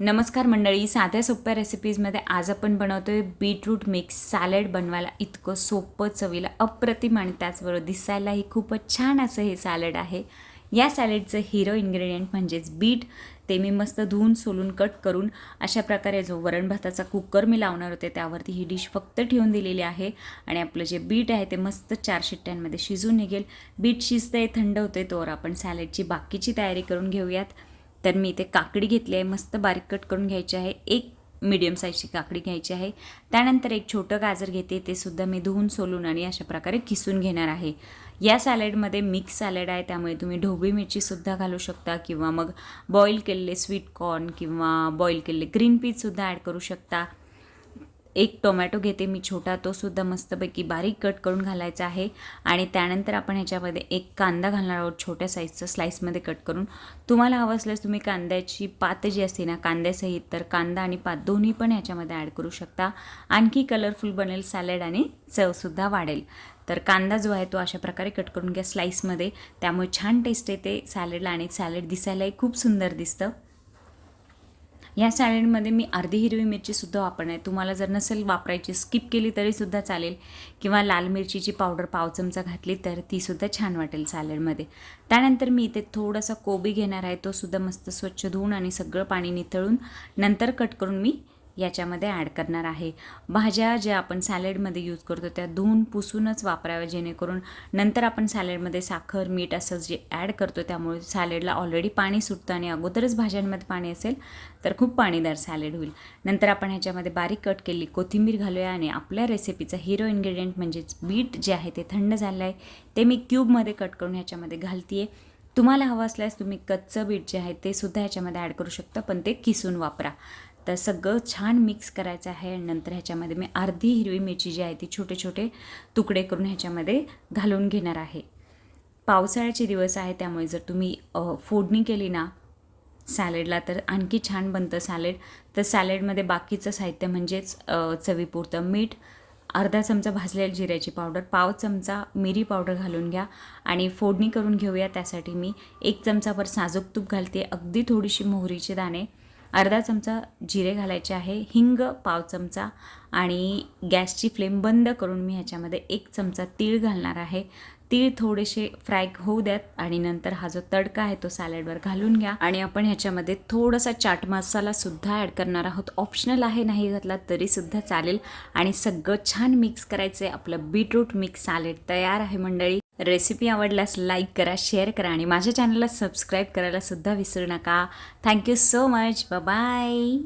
नमस्कार मंडळी साध्या सोप्या रेसिपीजमध्ये आज आपण बनवतोय बीटरूट मिक्स सॅलड बनवायला इतकं सोपं चवीला अप्रतिम आणि त्याचबरोबर दिसायलाही खूपच छान असं हे सॅलड आहे. या सॅलडचं हिरो इन्ग्रेडियंट म्हणजेच बीट ते मी मस्त धुवून सोलून कट करून अशा प्रकारे जो वरण भाताचा कुकर मी लावणार होते त्यावरती ही डिश फक्त ठेवून दिलेली आहे. आणि आपलं जे बीट आहे ते मस्त चार शिट्ट्यांमध्ये शिजून निघेल. बीट शिजतंय थंड होते तोवर आपण सॅलडची बाकीची तयारी करून घेऊयात. तर मी इथे काकडी घेतली आहे मस्त बारीक कट करून घ्यायची आहे. एक मीडियम साईजची काकडी घ्यायची आहे. त्यानंतर एक छोटं गाजर घेते ते सुद्धा मी धुवून सोलून आणि अशा प्रकारे किसून घेणार आहे. या सॅलडमध्ये मिक्स सॅलड आहे त्यामुळे तुम्ही ढोबळी मिरचीसुद्धा घालू शकता किंवा मग बॉईल केलेले स्वीट कॉर्न किंवा बॉईल केलेले ग्रीन पीजसुद्धा ॲड करू शकता. एक टोमॅटो घेते मी छोटा तो सुद्धा मस्तपैकी बारीक कट करून घालायचा आहे. आणि त्यानंतर आपण ह्याच्यामध्ये एक कांदा घालणार आहोत छोट्या साईजचं स्लाईसमध्ये कट करून. तुम्हाला हवं असल्यास तुम्ही कांद्याची पात जी असते ना कांद्यासहित तर कांदा आणि पात दोन्ही पण ह्याच्यामध्ये ॲड करू शकता. आणखी कलरफुल बनेल सॅलड आणि चवसुद्धा वाढेल. तर कांदा जो आहे तो अशा प्रकारे कट करून घ्या स्लाईसमध्ये त्यामुळे छान टेस्ट येते. सॅलडला आणि सॅलड दिसायलाही खूप सुंदर दिसतं. ह्या सॅलेडमध्ये मी अर्धी हिरवी मिरचीसुद्धा वापरणार आहे. तुम्हाला जर नसेल वापरायची स्किप केली तरीसुद्धा चालेल. किंवा लाल मिरचीची पावडर पाव चमचा घातली तर तीसुद्धा छान वाटेल सॅलेडमध्ये त्यानंतर मी इथे थोडासा कोबी घेणार आहे. तोसुद्धा मस्त स्वच्छ धुवून आणि सगळं पाणी निथळून नंतर कट करून मी याच्यामध्ये ॲड करणार आहे. भाज्या ज्या आपण सॅलेडमध्ये यूज करतो त्या धुवून पुसूनच वापराव्या जेणेकरून नंतर आपण सॅलेडमध्ये साखर मीठ असं जे ॲड करतो त्यामुळे सॅलेडला ऑलरेडी पाणी सुटतं आणि अगोदरच भाज्यांमध्ये पाणी असेल तर खूप पाणीदार सॅलेड होईल. नंतर आपण ह्याच्यामध्ये बारीक कट केली कोथिंबीर घालूया आणि आपल्या रेसिपीचा हिरो इन्ग्रेडियंट म्हणजेच बीट जे आहे ते थंड झालं आहे ते मी क्यूबमध्ये कट करून ह्याच्यामध्ये घालते आहे तुम्हाला हवं असल्यास तुम्ही कच्चं बीट जे आहे ते सुद्धा ह्याच्यामध्ये ॲड करू शकता पण ते किसून वापरा. तर सगळं छान मिक्स करायचं आहे. आणि नंतर ह्याच्यामध्ये मी अर्धी हिरवी मिरची जी आहे ती छोटे छोटे तुकडे करून ह्याच्यामध्ये घालून घेणार आहे. पावसाळ्याचे दिवस आहे त्यामुळे जर तुम्ही फोडणी केली ना सॅलेडला तर आणखी छान बनतं सॅलेड तर सॅलेडमध्ये बाकीचं साहित्य म्हणजेच चवीपुरतं मीठ अर्धा चमचा भाजलेल्या जिऱ्याची पावडर पाव चमचा मिरी पावडर घालून घ्या आणि फोडणी करून घेऊया. त्यासाठी मी एक चमचाभर साजूक तूप घालते. अगदी थोडीशी मोहरीचे दाणे अर्धा चमचा जिरे घालायचे आहे हिंग पाव चमचा आणि गॅसची फ्लेम बंद करून मी ह्याच्यामध्ये एक चमचा तीळ घालणार आहे. तीळ थोडेसे फ्राय होऊ द्यात आणि नंतर हा जो तडका आहे तो सॅलडवर घालून घ्या. आणि आपण ह्याच्यामध्ये थोडासा चाट मसाला सुद्धा ॲड करणार आहोत. ऑप्शनल आहे नाही घातला तरीसुद्धा चालेल. आणि सगळं छान मिक्स करायचं आहे आपलं बीटरूट मिक्स सॅलेड तयार आहे मंडळी. रेसिपी आवडल्यास लाईक करा शेअर करा आणि माझ्या चॅनलला सबस्क्राईब करायला सुद्धा विसरू नका. Thank you so much. बाय